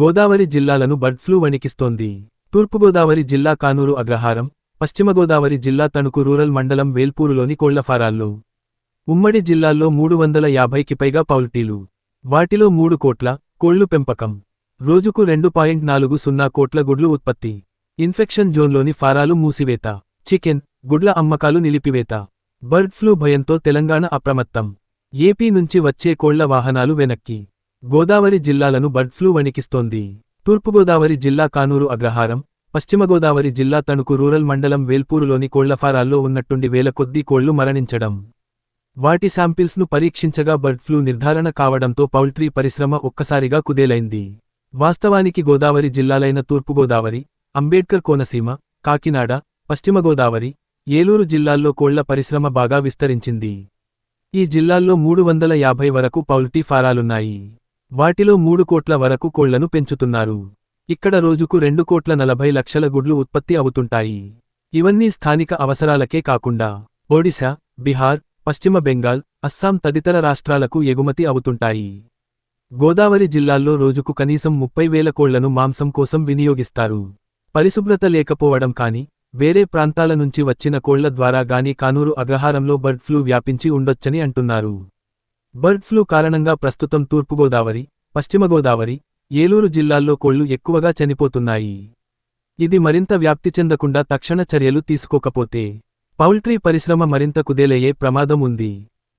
గోదావరి జిల్లాలను bird flu వణికిస్తోంది. తూర్పుగోదావరి జిల్లా కానూరు అగ్రహారం పశ్చిమగోదావరి జిల్లా తణుకు రూరల్ మండలం వేల్పూరులోని కోళ్ళ ఉమ్మడి జిల్లాల్లో మూడు వందల యాభైకి పైగా పౌల్టీలు. వాటిలో మూడు కోట్ల కోళ్ళు పెంపకం. రోజుకు రెండు పాయింట్ నాలుగు సున్నా కోట్ల గుడ్లు ఉత్పత్తి. ఇన్ఫెక్షన్ జోన్లోని ఫారాలు మూసివేత. చికెన్ గుడ్ల అమ్మకాలు నిలిపివేత. బర్డ్ ఫ్లూ భయంతో తెలంగాణ అప్రమత్తం. ఏపీ నుంచి వచ్చే కోళ్ళ వాహనాలు వెనక్కి. గోదావరి జిల్లాలను బర్డ్ ఫ్లూ వణికిస్తోంది. తూర్పుగోదావరి జిల్లా కానూరు అగ్రహారం పశ్చిమగోదావరి జిల్లా తణుకు రూరల్ మండలం వేల్పూరులోని కోళ్ళ ఫారాల్లో ఉన్నట్టుండి వేల కొద్దీ కోళ్ళు మరణించడం. వాటి శాంపిల్స్ను పరీక్షించగా బర్డ్ ఫ్లూ నిర్ధారణ కావడంతో పౌల్ట్రీ పరిశ్రమ ఒక్కసారిగా కుదేలైంది. వాస్తవానికి గోదావరి జిల్లాలైన తూర్పుగోదావరి అంబేడ్కర్ కోనసీమ కాకినాడ పశ్చిమగోదావరి ఏలూరు జిల్లాల్లో కోళ్ళ పరిశ్రమ బాగా విస్తరించింది. ఈ జిల్లాల్లో మూడు వందల యాభై వరకు పౌల్ట్రీ ఫారాలున్నాయి. వాటిలో మూడు కోట్ల వరకు కోళ్ళను పెంచుతున్నారు. ఇక్కడ రోజుకు రెండు కోట్ల నలభై లక్షల గుడ్లు ఉత్పత్తి అవుతుంటాయి. ఇవన్నీ స్థానిక అవసరాలకే కాకుండా ఒడిశా బీహార్ పశ్చిమ బెంగాల్ అస్సాం తదితర రాష్ట్రాలకు ఎగుమతి అవుతుంటాయి. గోదావరి జిల్లాల్లో రోజుకు కనీసం ముప్పై వేల కోళ్ళను మాంసం కోసం వినియోగిస్తారు. పరిశుభ్రత లేకపోవడం కాని వేరే ప్రాంతాల నుంచి వచ్చిన కోళ్ళ ద్వారా గాని కానూరు అగ్రహారంలో బర్డ్ ఫ్లూ వ్యాపించి ఉండొచ్చని అంటున్నారు. బర్డ్ ఫ్లూ కారణంగా ప్రస్తుతం తూర్పుగోదావరి పశ్చిమ గోదావరి ఏలూరు జిల్లాల్లో కోళ్ళు ఎక్కువగా చనిపోతున్నాయి. ఇది మరింత వ్యాప్తి చెందకుండా తక్షణ చర్యలు తీసుకోకపోతే పౌల్ట్రీ పరిశ్రమ మరింత కుదేలయ్యే ప్రమాదం ఉంది.